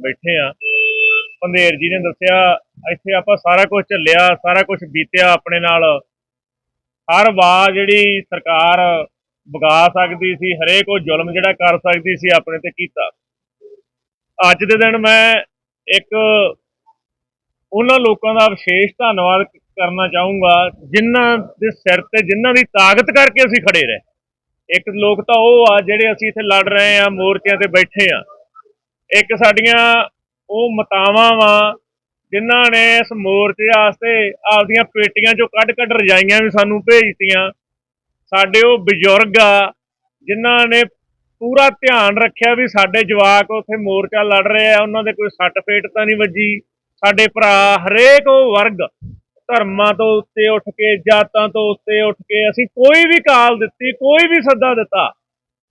ਬੈਠੇ ਆ। ਪੰਧੇਰ ਜੀ ਨੇ ਦੱਸਿਆ, ਇੱਥੇ ਆਪਾਂ ਸਾਰਾ ਕੁਝ ਝੱਲਿਆ, ਸਾਰਾ ਕੁਝ ਬੀਤਿਆ ਆਪਣੇ ਨਾਲ। ਹਰ ਵਾਰ ਜਿਹੜੀ ਸਰਕਾਰ ਵਗਾ ਸਕਦੀ ਸੀ, ਹਰੇਕ ਉਹ ਜ਼ੁਲਮ ਜਿਹੜਾ ਕਰ ਸਕਦੀ ਸੀ, ਆਪਣੇ ਤੇ ਕੀਤਾ। ਅੱਜ ਦੇ ਦਿਨ ਮੈਂ ਇੱਕ ਉਹਨਾਂ ਲੋਕਾਂ ਦਾ ਵਿਸ਼ੇਸ਼ ਧੰਨਵਾਦ ਕਰਨਾ ਚਾਹੂੰਗਾ, ਜਿਨ੍ਹਾਂ ਦੇ ਸਿਰ ਤੇ, ਜਿਨ੍ਹਾਂ ਦੀ ਤਾਕਤ ਕਰਕੇ ਅਸੀਂ ਖੜੇ ਰਹੇ। ਇੱਕ ਲੋਕ ਤਾਂ ਉਹ ਆ ਜਿਹੜੇ ਅਸੀਂ ਇੱਥੇ ਲੜ ਰਹੇ ਆ, ਮੋਰਚਿਆਂ ਤੇ ਬੈਠੇ ਆ। ਇੱਕ ਸਾਡੀਆਂ ਉਹ ਮਤਾਵਾਂ ਵਾ, ਜਿਨ੍ਹਾਂ ਨੇ ਇਸ ਮੋਰਚੇ ਵਾਸਤੇ ਆਪਦੀਆਂ ਪੇਟੀਆਂ ਚੋਂ ਕੱਢ ਕੱਢ ਰਜਾਈਆਂ ਵੀ ਸਾਨੂੰ ਭੇਜਤੀਆਂ। ਸਾਡੇ ਉਹ ਬਜ਼ੁਰਗ ਆ, ਜਿਨ੍ਹਾਂ ਨੇ ਪੂਰਾ ਧਿਆਨ ਰੱਖਿਆ ਵੀ ਸਾਡੇ ਜਵਾਕ ਉੱਥੇ ਮੋਰਚਾ ਲੜ ਰਹੇ ਆ, ਉਹਨਾਂ ਦੇ ਕੋਈ ਸੱਟ ਫੇਟ ਤਾਂ ਨਹੀਂ ਵੱਜੀ। ਸਾਡੇ ਭਰਾ ਹਰੇਕ ਉਹ ਵਰਗ ਧਰਮਾਂ ਤੋਂ ਉੱਤੇ ਉੱਠ ਕੇ, ਜਾਤਾਂ ਤੋਂ ਉੱਤੇ ਉੱਠ ਕੇ ਅਸੀਂ ਕੋਈ ਵੀ ਕਾਲ ਦਿੱਤੀ, ਕੋਈ ਵੀ ਸੱਦਾ ਦਿੱਤਾ,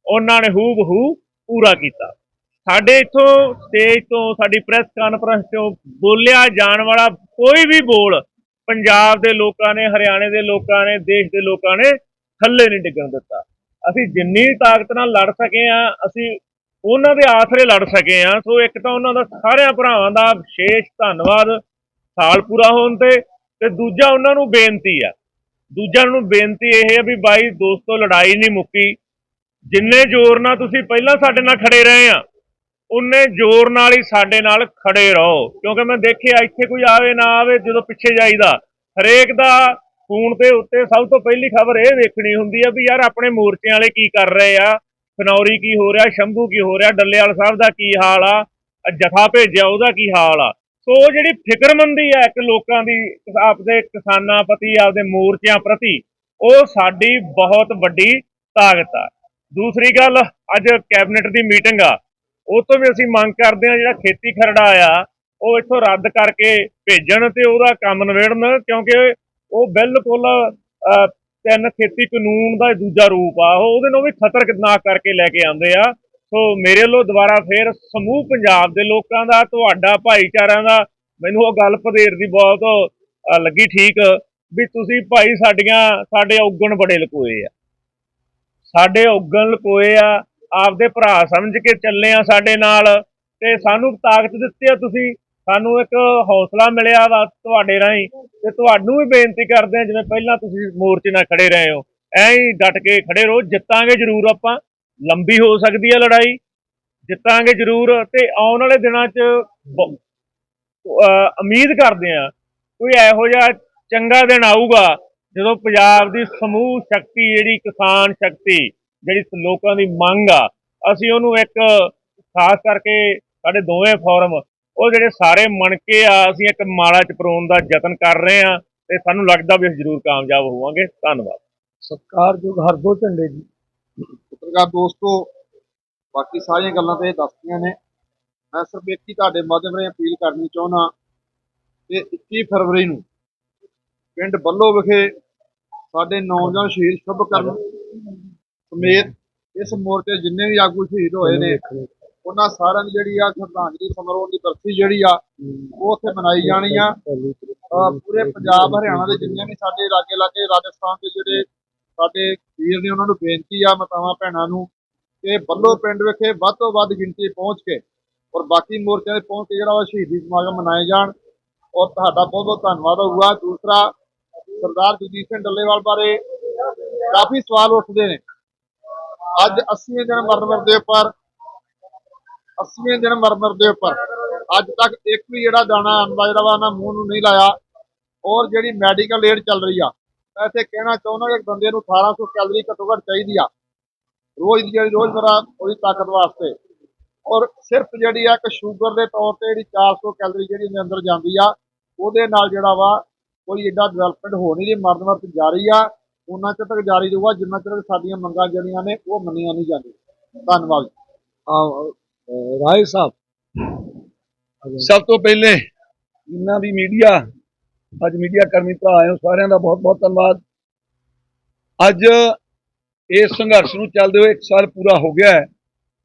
ਉਹਨਾਂ ਨੇ ਹੂ ਬਹੂ ਪੂਰਾ ਕੀਤਾ। ਸਾਡੇ ਇੱਥੋਂ ਸਟੇਜ ਤੋਂ, ਸਾਡੀ ਪ੍ਰੈਸ ਕਾਨਫਰੰਸ ਤੋਂ ਬੋਲਿਆ ਜਾਣ ਵਾਲਾ ਕੋਈ ਵੀ ਬੋਲ ਪੰਜਾਬ ਦੇ ਲੋਕਾਂ ਨੇ, ਹਰਿਆਣੇ ਦੇ ਲੋਕਾਂ ਨੇ, ਦੇਸ਼ ਦੇ ਲੋਕਾਂ ਨੇ ਥੱਲੇ ਨਹੀਂ ਡਿੱਗਣ ਦਿੱਤਾ। ਅਸੀਂ ਜਿੰਨੀ ਤਾਕਤ ਨਾਲ ਲੜ ਸਕੇ ਆ, ਅਸੀਂ ਉਹਨਾਂ ਦੇ ਆਸਰੇ ਲੜ ਸਕੇ ਆ, ਸੋ ਇੱਕ ਤਾਂ ਉਹਨਾਂ ਦਾ ਸਾਰਿਆਂ ਭਰਾਵਾਂ ਦਾ ਵਿਸ਼ੇਸ਼ ਧੰਨਵਾਦ ਸਾਲ ਪੂਰਾ ਹੋਣ ਤੇ ਤੇ ਦੂਜਾ ਉਹਨਾਂ ਨੂੰ ਬੇਨਤੀ ਆ। ਦੂਜਾ ਨੂੰ ਬੇਨਤੀ ਇਹ ਹੈ ਵੀ ਬਾਈ, ਦੋਸਤੋ, ਲੜਾਈ ਨਹੀਂ ਮੁੱਕੀ। ਜਿੰਨੇ ਜ਼ੋਰ ਨਾਲ ਤੁਸੀਂ ਪਹਿਲਾਂ ਸਾਡੇ ਨਾਲ ਖੜੇ ਰਹੇ ਆ ਉਨੇ ਜ਼ੋਰ ਨਾਲ ਹੀ ਸਾਡੇ ਨਾਲ ਖੜੇ ਰਹੋ। ਕਿਉਂਕਿ ਮੈਂ ਦੇਖਿਆ ਇੱਥੇ ਕੋਈ ਆਵੇ ਨਾ ਆਵੇ, ਜਦੋਂ ਪਿੱਛੇ ਜਾਈਦਾ। ਹਰੇਕ ਦਾ ਫੋਨ ਦੇ ਉੱਤੇ ਸਭ ਤੋਂ ਪਹਿਲੀ ਖਬਰ ਇਹ ਵੇਖਣੀ ਹੁੰਦੀ ਆ ਵੀ ਯਾਰ ਆਪਣੇ ਮੋਰਚਿਆਂ ਵਾਲੇ ਕੀ ਕਰ ਰਹੇ ਆ? ਖਨੌਰੀ ਕੀ ਹੋ ਰਿਹਾ? ਸ਼ੰਭੂ ਕੀ ਹੋ ਰਿਹਾ? ਡੱਲੇਵਾਲ ਸਾਹਿਬ ਦਾ ਕੀ ਹਾਲ ਆ? ਜਥਾ ਭੇਜਿਆ, ਉਹਦਾ ਕੀ ਹਾਲ ਆ? ਸੋ ਉਹ ਜਿਹੜੀ ਫਿਕਰਮੰਦੀ ਆ ਇੱਕ ਲੋਕਾਂ ਦੀ, ਆਪਦੇ ਕਿਸਾਨਾਂ ਪ੍ਰਤੀ, ਆਪਦੇ ਮੋਰਚਿਆਂ ਪ੍ਰਤੀ, ਉਹ ਸਾਡੀ ਬਹੁਤ ਵੱਡੀ ਤਾਕਤ ਆ। ਦੂਸਰੀ ਗੱਲ, ਅੱਜ ਕੈਬਨਿਟ ਦੀ ਮੀਟਿੰਗ ਆ। ਉਹ ਤੋਂ ਵੀ ਅਸੀਂ ਮੰਗ ਕਰਦੇ ਹਾਂ ਜਿਹੜਾ ਖੇਤੀ ਖਰੜਾ ਆ ਉਹ ਇੱਥੋਂ ਰੱਦ ਕਰਕੇ ਭੇਜਣ ਤੇ ਉਹਦਾ ਕੰਮ ਨਿਬੇੜਨ ਕਿਉਂਕਿ ਉਹ ਬਿਲਕੁਲ ਅਹ, ਤਿੰਨ ਖੇਤੀ ਕਾਨੂੰਨ ਦਾ ਦੂਜਾ ਰੂਪ ਆ। ਉਹ ਉਹਦੇ ਨੂੰ ਵੀ ਖਤਰਨਾਕ ਕਰਕੇ ਲੈ ਕੇ ਆਉਂਦੇ ਆ। ਸੋ ਮੇਰੇ ਵੱਲੋਂ ਦੁਬਾਰਾ ਫੇਰ ਸਮੂਹ ਪੰਜਾਬ ਦੇ ਲੋਕਾਂ ਦਾ ਤੁਹਾਡਾ ਭਾਈਚਾਰਿਆਂ ਦਾ ਮੈਨੂੰ ਉਹ ਗੱਲ ਪਧੇਰ ਦੀ ਬਹੁਤ ਲੱਗੀ ਠੀਕ ਵੀ ਤੁਸੀਂ ਭਾਈ ਸਾਡੀਆਂ ਸਾਡੇ ਔਗਣ ਬੜੇ ਲਕੋਏ ਆ। ਸਾਡੇ ਔਗਣ ਲਕੋਏ ਆ। ਆਪਦੇ ਭਰਾ ਸਮਝ ਕੇ ਚੱਲੇ ਆ ਸਾਡੇ ਨਾਲ ਤੇ ਸਾਨੂੰ ਤਾਕਤ ਦਿੱਤੀ ਆ ਤੁਸੀਂ। ਸਾਨੂੰ ਇੱਕ ਹੌਸਲਾ ਮਿਲਿਆ ਵਾ ਤੁਹਾਡੇ ਰਾਹੀਂ ਤੇ ਤੁਹਾਨੂੰ ਵੀ ਬੇਨਤੀ ਕਰਦੇ ਆ, ਜਿਵੇਂ ਪਹਿਲਾਂ ਤੁਸੀਂ ਮੋਰਚੇ ਨਾਲ ਖੜੇ ਰਹੇ ਹੋ। ਐਂ ਹੀ ਡਟ ਕੇ ਖੜੇ ਰਹੋ, ਜਿੱਤਾਂਗੇ ਜ਼ਰੂਰ ਆਪਾਂ। ਲੰਬੀ ਹੋ ਸਕਦੀ ਹੈ ਲੜਾਈ, ਜਿੱਤਾਂਗੇ ਜ਼ਰੂਰ ਤੇ ਆਉਣ ਵਾਲੇ ਦਿਨਾਂ 'ਚ ਅਹ ਉਮੀਦ ਕਰਦੇ ਆ, ਕੋਈ ਇਹੋ ਜਿਹਾ ਚੰਗਾ ਦਿਨ ਆਊਗਾ ਜਦੋਂ ਪੰਜਾਬ ਦੀ ਸਮੂਹ ਸ਼ਕਤੀ, ਜਿਹੜੀ ਕਿਸਾਨ ਸ਼ਕਤੀ ਜਿਹੜੀ ਲੋਕਾਂ ਦੀ ਮੰਗ ਆ ਅਸੀਂ ਉਹਨੂੰ ਇੱਕ ਖਾਸ ਕਰਕੇ ਸਾਡੇ ਦੋਵੇਂ ਫੋਰਮ ਉਹ ਜਿਹੜੇ ਸਾਰੇ ਮਣ ਕੇ ਆ ਅਸੀਂ ਇੱਕ ਮਾਲਾ ਚ ਪਰੋਣ ਦਾ ਯਤਨ ਕਰ ਰਹੇ ਆ ਤੇ ਸਾਨੂੰ ਲੱਗਦਾ ਵੀ ਅਸੀਂ ਜ਼ਰੂਰ ਕਾਮਯਾਬ ਹੋਵਾਂਗੇ। ਧੰਨਵਾਦ। ਸਤਿਕਾਰਯੋਗ ਹਰਦੋ ਝੰਡੇ ਜੀ। ਪੱਤਰਕਾਰ ਦੋਸਤੋ ਬਾਕੀ ਸਾਰੀਆਂ ਗੱਲਾਂ ਤੇ ਦੱਸਦੀਆਂ ਨੇ। ਮੈਂ ਸਿਰਫ ਇੱਕ ਹੀ ਤੁਹਾਡੇ ਮਾਧਿਅਮ ਰਾਹੀਂ ਅਪੀਲ ਕਰਨੀ ਚਾਹੁੰਦਾ ਕਿ 21 ਫਰਵਰੀ ਨੂੰ ਪਿੰਡ ਬੱਲੋ ਵਿਖੇ ਸਾਡੇ ਨੌਜਵਾਨ ਸ਼ਹੀਦ ਸ਼ੁਭ ਕਰਨ ਸਮੇਤ ਇਸ ਮੋਰਚੇ ਜਿੰਨੇ ਵੀ ਆਗੂ ਸ਼ਹੀਦ ਹੋਏ ਨੇ ਉਹਨਾਂ ਸਾਰਿਆਂ ਦੀ ਜਿਹੜੀ ਆ ਸ਼ਰਧਾਂਜਲੀ ਸਮਾਰੋਹ ਦੀ ਬਰਸੀ ਜਿਹੜੀ ਆ ਉਹ ਉੱਥੇ ਮਨਾਈ ਜਾਣੀ ਆ। ਪੂਰੇ ਪੰਜਾਬ ਹਰਿਆਣਾ ਦੇ ਜਿੰਨੇ ਵੀ ਸਾਡੇ ਲਾਗੇ ਲਾਗੇ ਰਾਜਸਥਾਨ ਦੇ ਜਿਹੜੇ ਸਾਡੇ ਵੀਰ ਨੇ ਉਹਨਾਂ ਨੂੰ ਬੇਨਤੀ ਆ ਮਾਤਾਵਾਂ ਭੈਣਾਂ ਨੂੰ ਕਿ ਬੱਲੋ ਪਿੰਡ ਵਿਖੇ ਵੱਧ ਤੋਂ ਵੱਧ ਗਿਣਤੀ ਪਹੁੰਚ ਕੇ ਔਰ ਬਾਕੀ ਮੋਰਚਿਆਂ 'ਤੇ ਪਹੁੰਚ ਕੇ ਜਿਹੜਾ ਵਾ ਸ਼ਹੀਦੀ ਸਮਾਗਮ ਮਨਾਏ ਜਾਣ। ਔਰ ਤੁਹਾਡਾ ਬਹੁਤ ਬਹੁਤ ਧੰਨਵਾਦ ਹੋਊਗਾ। ਦੂਸਰਾ ਸਰਦਾਰ ਜਗਜੀਤ ਸਿੰਘ ਡੱਲੇਵਾਲ ਬਾਰੇ ਕਾਫੀ ਸਵਾਲ ਉੱਠਦੇ ਨੇ। ਅੱਜ 80ਵੇਂ ਦਿਨ ਮਰਨ ਦੇ ਉੱਪਰ 80ਵੇਂ ਦਿਨ ਮਰਨ ਦੇ ਉੱਪਰ। ਅੱਜ ਤੱਕ ਇੱਕ ਵੀ ਜਿਹੜਾ ਦਾਣਾ ਅੰਦਾ ਜਿਹੜਾ ਵਾ ਨਾ ਮੂੰਹ ਨੂੰ ਨਹੀਂ ਲਾਇਆ, ਔਰ ਜਿਹੜੀ ਮੈਡੀਕਲ ਏਡ ਚੱਲ ਰਹੀ ਆ, ਮੈਂ ਇੱਥੇ ਕਹਿਣਾ ਚਾਹੁੰਦਾ ਕਿ ਬੰਦੇ ਨੂੰ 1800 ਕੈਲਰੀ ਘੱਟੋ ਘੱਟ ਚਾਹੀਦੀ ਆ, ਰੋਜ਼ ਦੀ ਜਿਹੜੀ ਰੋਜ਼ਮਰਾ ਉਹਦੀ ਤਾਕਤ ਵਾਸਤੇ। ਔਰ ਸਿਰਫ ਜਿਹੜੀ ਆ ਕਿ ਸ਼ੂਗਰ ਦੇ ਤੌਰ ਤੇ ਜਿਹੜੀ 400 ਕੈਲਰੀ ਜਿਹੜੀ ਉਹਦੇ ਅੰਦਰ ਜਾਂਦੀ ਆ, ਉਹਦੇ ਨਾਲ ਜਿਹੜਾ ਵਾ ਕੋਈ ਏਡਾ ਡਿਵੈਲਪਮੈਂਟ ਹੋ ਨਹੀਂ ਰਹੀ, ਮਰਨ ਵਰਤ ਜਾ ਰਹੀ ਆ। ਉਹਨਾਂ ਚਿਰ ਤੱਕ ਜਾਰੀ ਰਹੂਗਾ, ਜਿੰਨਾ ਚਿਰ ਸਾਡੀਆਂ ਮੰਗਾਂ ਜਿਹੜੀਆਂ ਨੇ, ਉਹ ਮੰਨੀਆਂ ਨਹੀਂ ਜਾਂਦੀਆਂ। ਧੰਨਵਾਦ ਰਾਏ ਸਾਹਿਬ। ਸਭ ਤੋਂ ਪਹਿਲੇ, ਜਿੰਨਾ ਵੀ ਮੀਡੀਆ, ਅੱਜ ਮੀਡੀਆ ਕਰਮੀ ਭਰਾ ਆਏ ਹੋ, ਸਾਰਿਆਂ ਦਾ ਬਹੁਤ ਬਹੁਤ ਧੰਨਵਾਦ। ਅੱਜ ਇਸ ਸੰਘਰਸ਼ ਨੂੰ ਚੱਲਦੇ ਹੋਏ ਇੱਕ ਸਾਲ ਪੂਰਾ ਹੋ ਗਿਆ ਹੈ।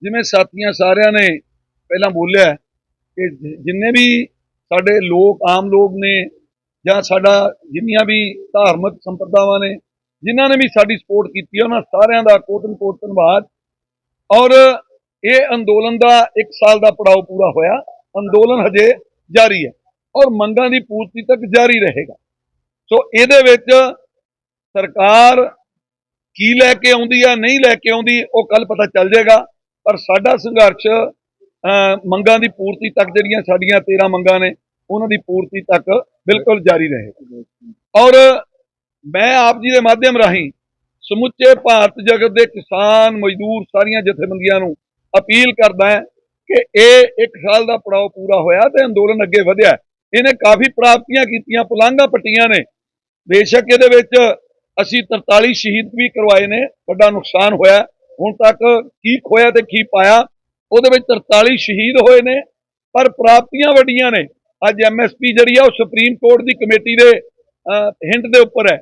ਜਿਵੇਂ ਸਾਥੀਆਂ ਸਾਰਿਆਂ ਨੇ ਪਹਿਲਾਂ ਬੋਲਿਆ ਕਿ ਜਿੰਨੇ ਵੀ ਸਾਡੇ ਲੋਕ, ਆਮ ਲੋਕ ਨੇ ਜਾਂ ਸਾਡਾ ਜਿੰਨੀਆਂ ਵੀ ਧਾਰਮਿਕ ਸੰਪਰਦਾਵਾਂ ਨੇ ਜਿਨ੍ਹਾਂ ਨੇ ਵੀ ਸਾਡੀ ਸਪੋਰਟ ਕੀਤੀ ਉਹਨਾਂ ਸਾਰਿਆਂ ਦਾ ਕੋਟਨ ਕੋਟ ਧੰਨਵਾਦ। ਔਰ ਇਹ ਅੰਦੋਲਨ ਦਾ 1 ਸਾਲ ਦਾ ਪੜਾਅ ਪੂਰਾ ਹੋਇਆ। ਅੰਦੋਲਨ ਹਜੇ ਜਾਰੀ ਹੈ ਔਰ ਮੰਗਾਂ ਦੀ ਪੂਰਤੀ ਤੱਕ ਜਾਰੀ ਰਹੇਗਾ। ਸੋ ਇਹਦੇ ਵਿੱਚ ਸਰਕਾਰ ਕੀ ਲੈ ਕੇ ਆਉਂਦੀ ਆ ਨਹੀਂ ਲੈ ਕੇ ਆਉਂਦੀ, ਉਹ ਕੱਲ ਪਤਾ ਚੱਲ ਜਾਏਗਾ। ਪਰ ਸਾਡਾ ਸੰਘਰਸ਼ ਮੰਗਾਂ ਦੀ ਪੂਰਤੀ ਤੱਕ ਜਿਹੜੀਆਂ ਸਾਡੀਆਂ 13 ਮੰਗਾਂ ਨੇ, ਉਹਨਾਂ ਦੀ ਪੂਰਤੀ ਤੱਕ ਬਿਲਕੁਲ ਜਾਰੀ ਰਹੇਗਾ। ਔਰ ਮੈਂ ਆਪ ਜੀ ਦੇ ਮਾਧਿਅਮ ਰਾਹੀਂ ਸਮੁੱਚੇ ਭਾਰਤ ਜਗਤ ਦੇ ਕਿਸਾਨ ਮਜ਼ਦੂਰ ਸਾਰੀਆਂ ਜਥੇਬੰਦੀਆਂ ਨੂੰ ਅਪੀਲ ਕਰਦਾ ਹਾਂ ਕਿ ਇਹ ਇੱਕ ਸਾਲ ਦਾ ਪੜਾਅ ਪੂਰਾ ਹੋਇਆ ਤੇ ਅੰਦੋਲਨ ਅੱਗੇ ਵਧਿਆ। ਇਹਨੇ ਕਾਫੀ ਪ੍ਰਾਪਤੀਆਂ ਕੀਤੀਆਂ, ਪੁਲਾਂਘਾਂ ਪੱਟੀਆਂ ਨੇ। ਬੇਸ਼ੱਕ ਇਹਦੇ ਵਿੱਚ ਅਸੀਂ 43 ਸ਼ਹੀਦ ਵੀ ਕਰਵਾਏ ਨੇ, ਵੱਡਾ ਨੁਕਸਾਨ ਹੋਇਆ। ਹੁਣ ਤੱਕ ਕੀ ਖੋਇਆ ਤੇ ਕੀ ਪਾਇਆ, ਉਹਦੇ ਵਿੱਚ 43 ਸ਼ਹੀਦ ਹੋਏ ਨੇ, ਪਰ ਪ੍ਰਾਪਤੀਆਂ ਵੱਡੀਆਂ ਨੇ। ਅੱਜ ਐਮਐਸਪੀ ਜਿਹੜੀ ਆ, ਉਹ ਸੁਪਰੀਮ ਕੋਰਟ ਦੀ ਕਮੇਟੀ ਦੇ ਹਿੰਟ ਦੇ ਉੱਪਰ ਹੈ।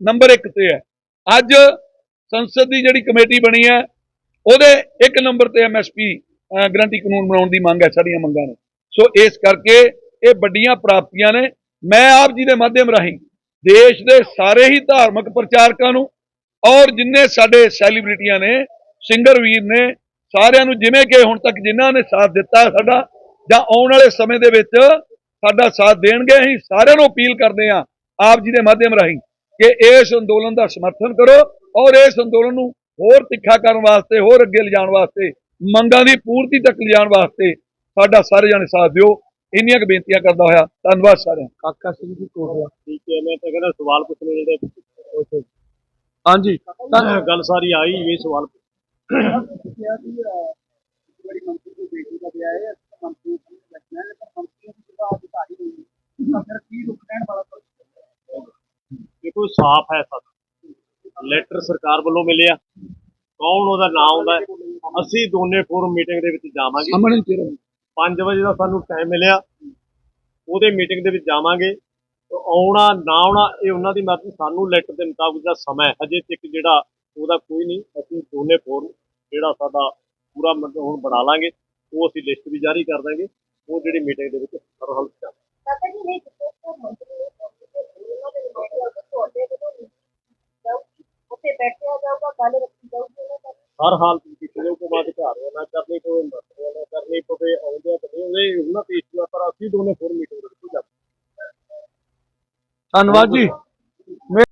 ਨੰਬਰ 1 ਤੇ ਹੈ। ਅੱਜ ਸੰਸਦ ਦੀ ਜਿਹੜੀ ਕਮੇਟੀ ਬਣੀ ਹੈ, ਉਹਦੇ ਇੱਕ ਨੰਬਰ ਤੇ ਐਮਐਸਪੀ ਗਰੰਟੀ ਕਾਨੂੰਨ ਬਣਾਉਣ ਦੀ ਮੰਗ ਹੈ, ਸਾਡੀਆਂ ਮੰਗਾਂ ਨੇ। ਸੋ ਇਸ ਕਰਕੇ ਇਹ ਵੱਡੀਆਂ ਪ੍ਰਾਪਤੀਆਂ ਨੇ। ਮੈਂ ਆਪ ਜੀ ਦੇ ਮਾਧਿਅਮ ਰਾਹੀਂ ਦੇਸ਼ ਦੇ ਸਾਰੇ ਹੀ ਧਾਰਮਿਕ ਪ੍ਰਚਾਰਕਾਂ ਨੂੰ ਔਰ ਜਿੰਨੇ ਸਾਡੇ ਸੈਲੀਬ੍ਰਿਟੀਆਂ ਨੇ, ਸਿੰਗਰ ਵੀਰ ਨੇ, ਸਾਰਿਆਂ ਨੂੰ ਜਿਵੇਂ ਕਿ ਹੁਣ ਤੱਕ ਜਿਨ੍ਹਾਂ ਨੇ ਸਾਥ ਦਿੱਤਾ ਸਾਡਾ, ਜਾਂ ਆਉਣ ਵਾਲੇ ਸਮੇਂ ਦੇ ਵਿੱਚ ਸਾਡਾ ਸਾਥ ਦੇਣਗੇ, ਅਸੀਂ ਸਾਰਿਆਂ ਨੂੰ ਅਪੀਲ ਕਰਦੇ ਹਾਂ ਆਪ ਜੀ ਦੇ ਮਾਧਿਅਮ ਰਾਹੀਂ ਕਿ ਇਸ ਅੰਦੋਲਨ ਦਾ ਸਮਰਥਨ ਕਰੋ ਔਰ ਇਸ ਅੰਦੋਲਨ ਨੂੰ ਹੋਰ ਤਿੱਖਾ ਕਰਨ ਵਾਸਤੇ ਹੋਰ ਅੱਗੇ ਲਿਜਾਣ ਵਾਸਤੇ ਮੰਗਾਂ ਦੀ ਪੂਰਤੀ ਤੱਕ ਲਿਜਾਣ ਵਾਸਤੇ ਸਾਡਾ ਸਾਰੇ ਜਣੇ ਸਾਥ ਦਿਓ। ਇੰਨੀਆਂ ਕੁ ਬੇਨਤੀਆਂ ਕਰਦਾ ਹੋਇਆ। ਧੰਨਵਾਦ ਸਾਰਿਆਂ। ਕਾਕਾ ਸਿੰਘ ਜੀ ਕੋਟਲਾ ਠੀਕ ਹੈ ਮੈਂ ਤਾਂ ਕਹਿੰਦਾ ਸਵਾਲ ਪੁੱਛਣੇ ਜਿਹੜੇ ਹਾਂਜੀ ਗੱਲ ਸਾਰੀ ਆਈ ਇਹ ਸਵਾਲ ਕਿਹਾ ਕਿ ਬੜੀ ਮੰਤਰੀ ਦੀ ਬੇਟੀ ਦਾ ਵਿਆਹ ਹੈ ਮੰਤਰੀ ਨੂੰ ਲੱਗਣਾ ਹੈ ਪਰ ਮੰਤਰੀ ਦੀ ਜਿਹੜਾ ਅਧਿਕਾਰੀ ਨਹੀਂ ਤਾਂ ਫਿਰ ਕੀ ਰੁਕ ਰਹਿਣ ਵਾਲਾ ਦੇਖੋ ਸਾਫ਼ ਹੈ ਸਭ। ਲੈਟਰ ਸਰਕਾਰ ਵੱਲੋਂ ਮਿਲਿਆ। ਕੌਣ ਉਹਦਾ ਨਾਮ ਆਉਂਦਾ? ਅਸੀਂ ਦੋਨੇ ਫੋਰਮ ਮੀਟਿੰਗ ਦੇ ਵਿੱਚ ਜਾਵਾਂਗੇ। ਸਾਹਮਣੇ ਚਿਹਰਾ। 5 ਵਜੇ ਦਾ ਸਾਨੂੰ ਟਾਈਮ ਮਿਲਿਆ। ਉਹਦੇ ਮੀਟਿੰਗ ਦੇ ਵਿੱਚ ਜਾਵਾਂਗੇ। ਆਉਣਾ ਨਾ ਆਉਣਾ ਇਹ ਉਹਨਾਂ ਦੀ ਮਰਜ਼ੀ। ਸਾਨੂੰ ਲੈਟਰ ਦੇ ਮੁਤਾਬਕ ਦਾ ਸਮਾਂ ਹੈ। ਹਜੇ ਤੱਕ ਜਿਹੜਾ ਉਹਦਾ ਕੋਈ ਨਹੀਂ। ਅਸੀਂ ਦੋਨੇ ਫੋਰਮ ਜਿਹੜਾ ਸਾਡਾ ਪੂਰਾ ਮਤਲਬ ਹੁਣ ਬਣਾ ਲਾਂਗੇ ਉਹ ਅਸੀਂ ਲਿਸਟ ਵੀ ਜਾਰੀ ਕਰ ਦਾਂਗੇ। ਉਹ ਜਿਹੜੀ ਮੀਟਿੰਗ ਦੇ ਵਿੱਚ ਹਰ ਹਾਲ ਚ ਪਤਾ ਨਹੀਂ ਨਹੀਂ ਕਿਹੜਾ ਮੰਤਰੀ ਹੈ ਉਹਨਾਂ ਦੇ ਨੁਮਾਇੰਦੇ ਆ ਤੁਹਾਡੇ ਕੋਲ ਉੱਥੇ ਬੈਠਿਆ ਜਾਊਗਾ ਗੱਲ ਰੱਖੀ ਜਾਊਗੀ। ਉਹਨਾਂ ਦਾ ਹਰ ਹਾਲ ਚ ਕਿਸੇ ਦੇ ਹੁਕਮਾਂ ਦੇ ਘਰ ਨਾ ਕਰਨੀ ਪਵੇ ਮਸਲੇ ਨਾ ਕਰਨੀ ਪਵੇ ਆਉਂਦੇ ਆ ਤੇ ਉਹਦੇ ਉਹਨਾਂ ਤੇ ਇਸ਼ੂ ਆ ਪਰ ਅਸੀਂ ਦੋਨੇ ਫੋਰਮ ਮੀਟਿੰਗ ਦੇ ਵਿੱਚ ਜਾਵਾਂਗੇ ਧੰਨਵਾਦ ਜੀ।